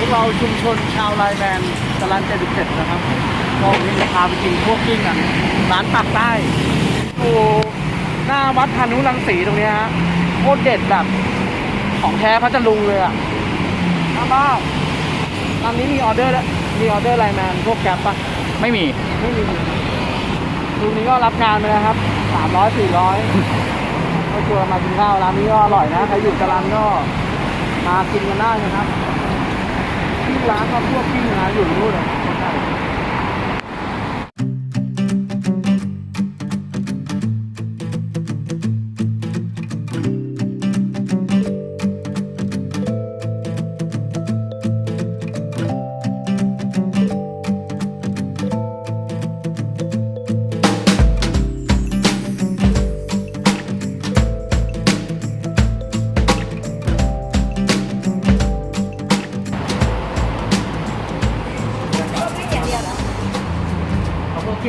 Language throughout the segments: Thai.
พวกเราชุมชนชาวไลน์แมนตลาดเจ็ดเจ็ดนะครับก็วันนี้จะพาไปกินพวกกิ้งกันร้านปากใต้อยู่หน้าวัดพานุรังสีตรงเนี้ยฮะโคตรเด็ดแบบของแท้พัทลุงเลยอะน้าบ้าตอนนี้มีออเดอร์แล้วมีออเดอร์ไลน์แมนพวกแก๊ปปะไม่มีไม่มีลุงนี้ก็รับงานไปนะครับสามร้อยสี่ร้อยก็ชวนมากินข้าวร้านนี้ก็อร่อยนะใครอยู่จรันก็มากินกันได้นะครับ ที่ร้านเขาพวกปิ้งนอยู่นู่นเลย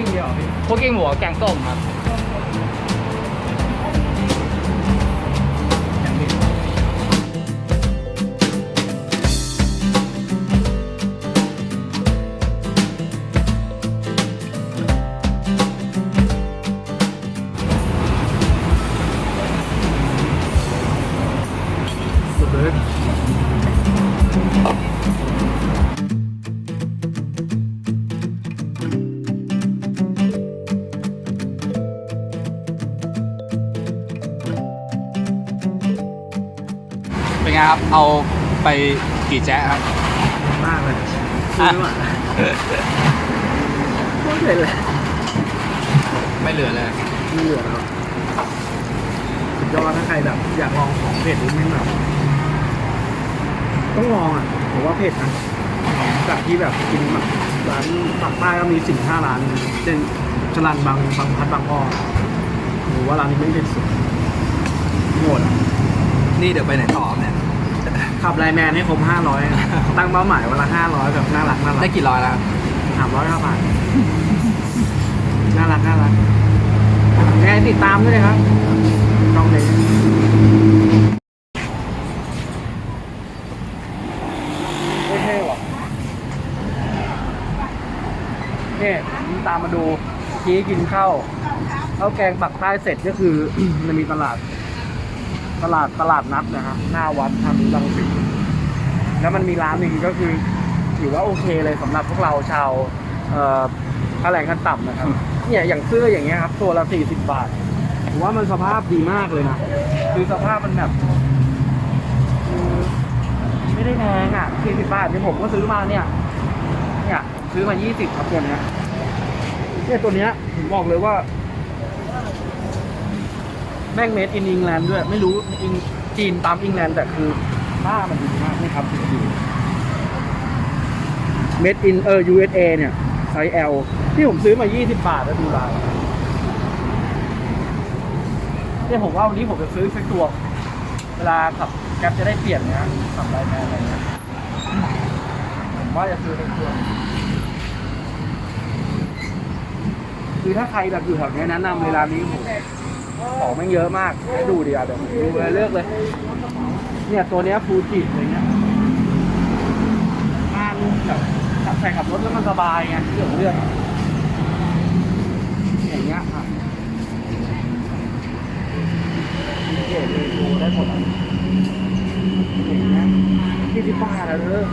กิ้งเดียวเหรอพี่พวกกิ้งหมูกับแกงส้มครับ เป็นไงครับ เอาไปกี่แจ๊ะครับ มากเลยซื้อมาโคตรเผ็ดเลยไม่เหลือเลยไม่เหลือแล้วสุดยอดถ้าใครแบบอยากลองของเผ็ดนิดนึงแบบต้องลองอะผมว่าเผ็ดนะจากที่แบบกินแบบร้านปากใต้ก็มีสี่ห้าร้านเช่นจรันบางบางพัดบางอ้อหรือว่าร้านนี้ไม่เผ็ดสุดโหดอะนี่เดี๋ยวไปไหนต่อเนี่ย ขับไลน์แมนให้ครบห้าร้อยตั้งเป้าหมายวันละห้าร้อยแบบน่ารักน่ารัได้กกี่ร้อยแล้วสามร้อยห้าบาทน่ารักน่ารักยังไงติดตามด้วยนะครับช่องนี้ไม่เท่หรอเนี่ยผมตามมาดูชี้กินข้าวข้าวแกงปักใต้เสร็จก็คือ มันมีตลาด ตลาดตลาดนัดนะฮะหน้าวัดทางรังสิตแล้วมันมีร้านหนึ่งก็คือ ถือว่าโอเคเลยสำหรับพวกเราชาวเอ่อค่าแรงขั้นต่ำนะครับเนี่ยอย่างเสื้ออย่างเงี้ยครับตัวละสี่สิบบาทผมว่ามันสภาพดีมากเลยนะคือสภาพมันแบบไม่ได้แพงอะสี่สิบบาทเนี่ผมก็ซื้อมาเนี่ยเนี่ยซื้อมายี่สิบครับตัวเนี้ยเนี่ยตัวเนี้ยผมบอกเลยว่า แม่งเมดอินอิงแลนด์ด้วย ไม่รู้อิงจีนตามอิงแลนด์แต่คือผ้ามันดีมากนี่ครับดี Made in เออ USA เนี่ยไซส์ L ที่ผมซื้อมา 20 บาทแล้วดูลายเนี่ยผมว่าวันนี้ผมจะซื้อสักตัวเวลาขับแกร็บจะได้เปลี่ยนนะขับไลน์แมนอะไรเงี้ยผมว่าจะซื้อสักตัวคือถ้าใครแบบอยู่แถวนี้แนะนำเลยร้านนี้ผม ของมันเยอะมากให้ดูดีอะเดี๋ยวดูเลยเลือกเลย เนี่ยตัวเนี้ยฟูจิอะไรเงี้ยงานแบบขับใส่ขับรถแล้วมันสบายไงเรื่องของเรื่องอย่างเงี้ยอะเกเลยดูได้หมดอะอย่างเงี้ยที่ที่ป้าแล้วเด้อ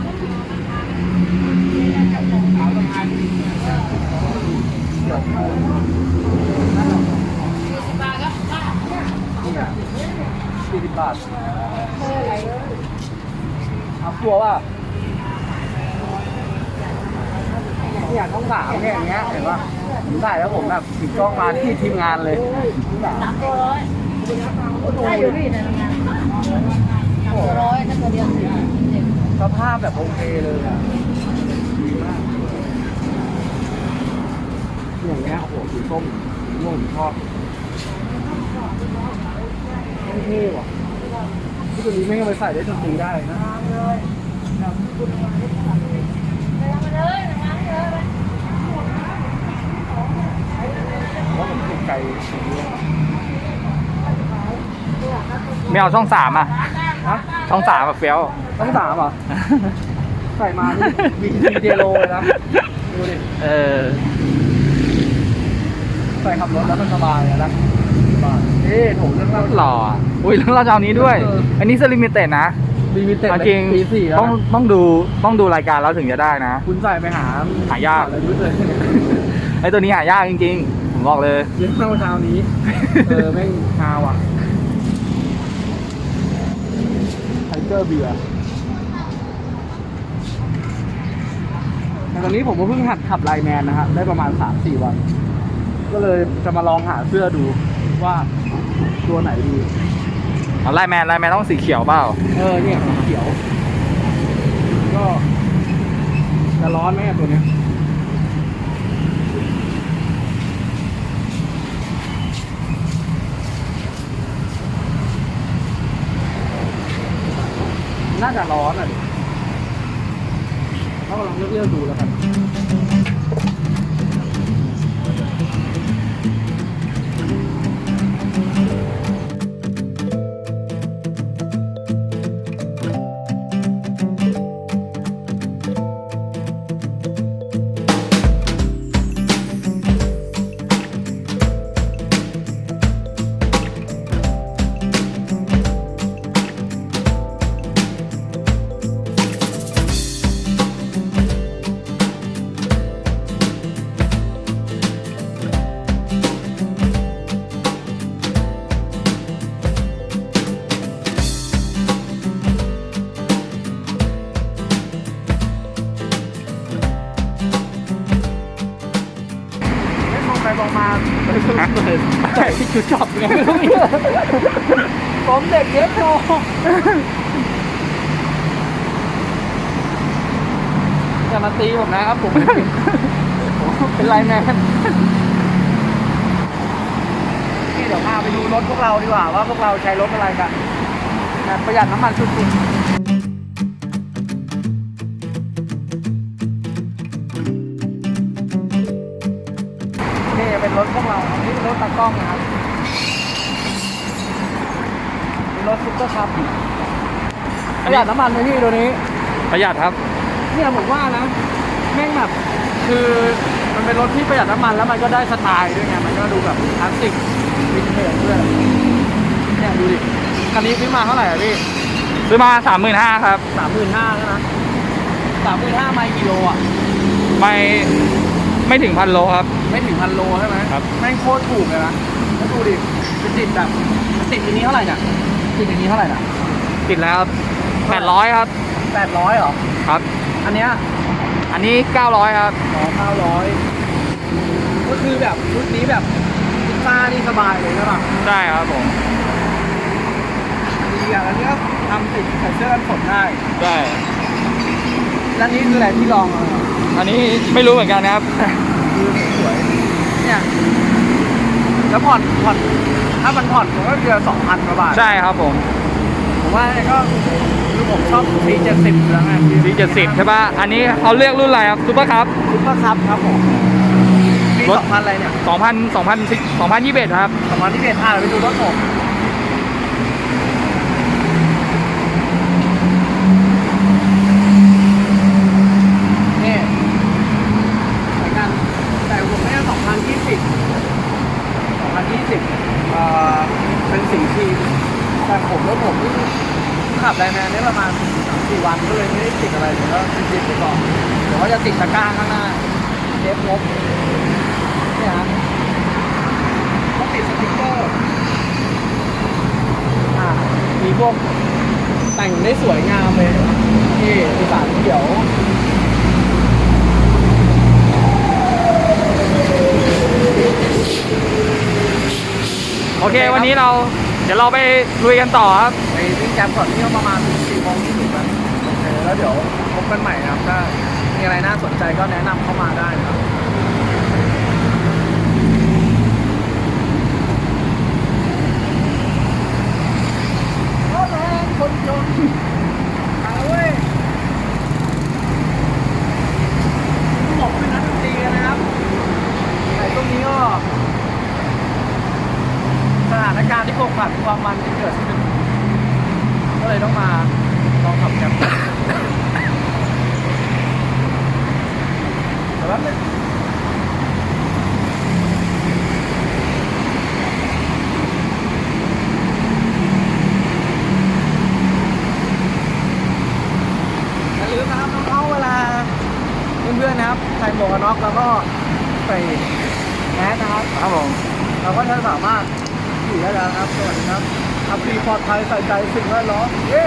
สี่สิ บาทเอาตัวว่าเนี่ยต้องสามเนี่ยอย่างเงี้ยเห็นปะผมถ่ายแล้วผมแบบติดกล้องมาที่ทีมงานเลยสามตัวร้อยได้อยู่พี่นะงานสามตัวร้อยถ้าตัวเดียวสภาพแบบโอเคเลยอะดีมากอย่างเงี้ยโอ้โหสีส้มม่วงชอบเท่ว่ะ ที่ตัวนี้ไม่งเอาไปใส่ได้ดนตรีได้นะมาเลยมาเลยผมว่าผมถูกใจสีนี้ไม่เอาช่องสามอะ ฮะช่องสามแบบเฟี้ยว ต้องสามเหรอใส่มานี่มีมีเจโรเลยนะดูดิ เออ ใส่ขับรถแล้วมันสบายอะนะสบายเอ๊ะโถเรื่องเล่า หล่ออะ อุ้ยแล้วเราจะเอานี้ด้วย เอออันนี้สลิมิเต็ดนะลิมิเต็ดเอาจริงปีสี่แล้วต้องนะต้องดูต้องดูรายการแล้วถึงจะได้นะ คุณใส่ไปหาหายากอะไรยุทธเลยไอตัวนี้หายากจริงๆ ผมบอกเลยเลี้ยงเมื่อเช้านี้ เออแม่งฮาว่ะไทเกอร์เบียร์แต่ตอนนี้ผมก็เพิ่งหัดขับไลน์แมนนะครับได้ประมาณสามสี่วัน ก็เลยจะมาลองหาเสื้อดูว่าตัวไหนดี เอาไลแมนไลน์แมนต้องสีเขียวเปล่าเออเนี่ยสีเขียว ก็จะร้อนไหมอะตัวเนี้ยน่าจะร้อนอะดิเราลองเลือกๆดูแล้วกัน ใส่ที่ชุดช็อปไงไม่รู้เนี่ยผมเด็กเยอะโตอย่ามาตีผมนะครับผมผมเป็นไลน์แมนนี่เดี๋ยวพาไปดูรถพวกเราดีกว่าว่าพวกเราใช้รถอะไรกันแบบประหยัดน้ำมันสุดๆ รถพวกเรานี่เป็นรถตากล้องนะครับเป็นรถซุปเปอร์คัพประหยัดน้ำมันไหมพี่ตัวนี้ ประหยัดครับ เนี่ยผมว่านะแม่งแบบคือมันเป็นรถที่ประหยัดน้ำมันแล้วมันก็ได้สไตล์ด้วยไงมันก็ดูแบบคลาสสิกวินเทจด้วยเนี่ยดูดิคันนี้ซื้อมาเท่าไหร่อะพี่ซื้อมาสามหมื่นห้าครับสามหมื่นห้าแล้วนะสามหมื่นห้าไมล์กิโลอะ ไม่ไม่ถึงพันโลครับ ไม่ถึงพันโลใช่ไหมครับ แม่งโคตรถูกเลยนะแล้วดูดิมันติดแบบมันติดอันนี้เท่าไหร่เนี่ยติดอันนี้เท่าไหร่น่ะติดแล้วแปดร้อยครับแปดร้อยเหรอ ครับ อันเนี้ยอันนี้เก้าร้อยครับอ๋อเก้าร้อยก็คือแบบชุดนี้แบบพิซซ่านี่สบายเลยใช่ป่ะใช่ครับผมดีอะแล้วนี่ก็ทำติดใส่เสื้อกันฝนได้ใช่แล้วนี่คืออะไรที่ลองมาเหรออันนี้ไม่รู้เหมือนกันนะครับคือสวย เนี่ย แล้วผ่อนผ่อนถ้ามันผ่อนมันก็เดือนสองพันกว่าบาท ใช่ครับผมผมว่าก็คือผมชอบสีเจ็ดสิบแล้วไงสีเจ็ดสิบใช่ปะอันนี้เขาเลือกรุ่นอะไรครับซูเปอร์คัพซุปเปอร์คัพครับผมปีรถ สองพันอะไรเนี่ยสองพันสองพันสองพันยี่สิบเอ็ดครับ สองพันที่เอ็ดอ่าไปดูรถผมนี่เหมือนกัน แต่ผมไม่ได้สองพันยี่สิบสองพันยี่สิบเอ่อเป็นสีครีม แต่ผมรถผมนี่ขับไลน์แมนได้ประมาณสี่วันก็เลยไม่ได้ติดอะไรเลยก็ติดไปก่อนเดี๋ยวว่าจะติดตะกร้าข้างหน้าเทปลบเนี่ยฮะก็ติดสติ๊กเกอร์อ่ามีพวกแต่งได้สวยงามเลยนี่มีสารเขียวโอเค วันนี้เรา ดี๋ยวเราไปลุยกันต่อครับ ไปวิ่งแกมก่อนที่ประมาณ4โมงที่มันโอเคแล้วเดี๋ยวพบกันใหม่นะครับถ้ามีอะไรน่าสนใจก็แนะนำเข้ามาได้นะครับ ยต้องมาลองขับกันแต่ว่ามันเพื่อนๆนะครับใส่หมวกนน็อกแล้วก็ใส่แมสนะครับครับผมเราก็จะสามารถอยู่ได้แล้วครับ สวัสดีครับ ขับปีปลอดภัยใส่ใจสิ่งแวดล้อมเย้